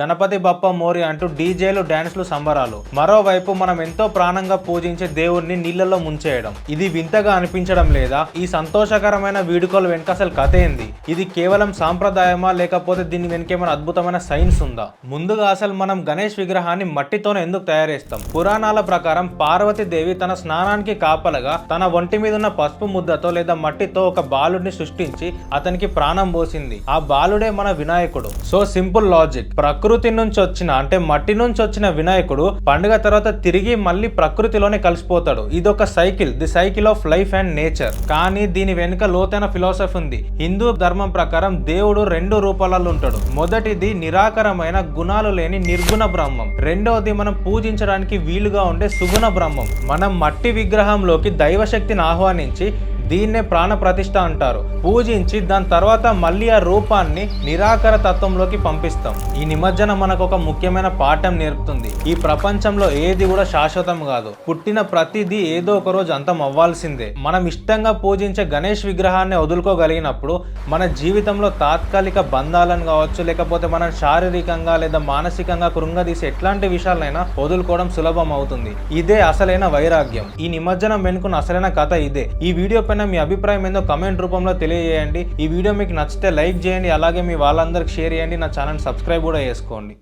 గణపతి బప్ప మోరి అంటూ డీజేలు డాన్స్లు సంబరాలు. మరోవైపు మనం ఎంతో ప్రాణంగా పూజించే దేవుణ్ణి నీళ్ళలో ముంచేయడం. ఇది వింతగా అనిపించడం లేదా? ఈ సంతోషకరమైన వీడుకోల వెనుక అసలు కథ ఏంది? ఇది కేవలం సాంప్రదాయమా లేకపోతే దీని వెనుక ఏమైనా అద్భుతమైన సైన్స్ ఉందా? ముందుగా అసలు మనం గణేష్ విగ్రహాన్ని మట్టితోనే ఎందుకు తయారేస్తాం పురాణాల ప్రకారం పార్వతీదేవి తన స్నానానికి కాపలగా తన ఒంటి మీద ఉన్న పసుపు ముద్దతో లేదా మట్టితో ఒక బాలుడిని సృష్టించి అతనికి ప్రాణం పోసింది. ఆ బాలుడే మన వినాయకుడు. So simple logic. ప్రకృతి ప్రకృతి నుంచి వచ్చిన అంటే మట్టి నుంచి వచ్చిన వినాయకుడు పండుగ తర్వాత తిరిగి మళ్ళీ ప్రకృతిలోనే కలిసిపోతాడు. ఇది ఒక cycle. The cycle of life and nature. కానీ దీని వెనుక లోతైన ఫిలాసఫీ ఉంది. హిందూ ధర్మం ప్రకారం దేవుడు రెండు రూపాలలో ఉంటాడు. మొదటిది నిరాకరమైన గుణాలు లేని నిర్గుణ బ్రహ్మం. రెండవది మనం పూజించడానికి వీలుగా ఉండే సుగుణ బ్రహ్మం. మనం మట్టి విగ్రహంలోకి దైవశక్తిని ఆహ్వానించి దీన్నే ప్రాణప్రతిష్ట అంటారు. పూజించి దాని తర్వాత మళ్ళీ ఆ రూపాన్ని నిరాకర తత్వంలోకి పంపిస్తాం. ఈ నిమజ్జనం మనకు ఒక ముఖ్యమైన పాఠం నేర్పుతుంది. ఈ ప్రపంచంలో ఏది కూడా శాశ్వతం కాదు. పుట్టిన ప్రతిదీ ఏదో ఒక రోజు అంతం అవ్వాల్సిందే. మనం ఇష్టంగా పూజించే గణేష్ విగ్రహాన్ని వదులుకోగలిగినప్పుడు మన జీవితంలో తాత్కాలిక బంధాలను కావచ్చు లేకపోతే మనం శారీరకంగా లేదా మానసికంగా కృంగదీసి ఎట్లాంటి విషయాలైనా వదులుకోవడం సులభం అవుతుంది. ఇదే అసలైన వైరాగ్యం. ఈ నిమజ్జనం వెనుకున్న అసలైన కథ ఇదే. ఈ వీడియో పైన పైన మీ అభిప్రాయం ఏందో కమెంట్ రూపంలో తెలియజేయండి. ఈ వీడియో మీకు నచ్చితే లైక్ చేయండి. అలాగే మీ వాళ్ళందరికి షేర్ చేయండి. నా ఛానల్ సబ్స్క్రైబ్ కూడా చేసుకోండి.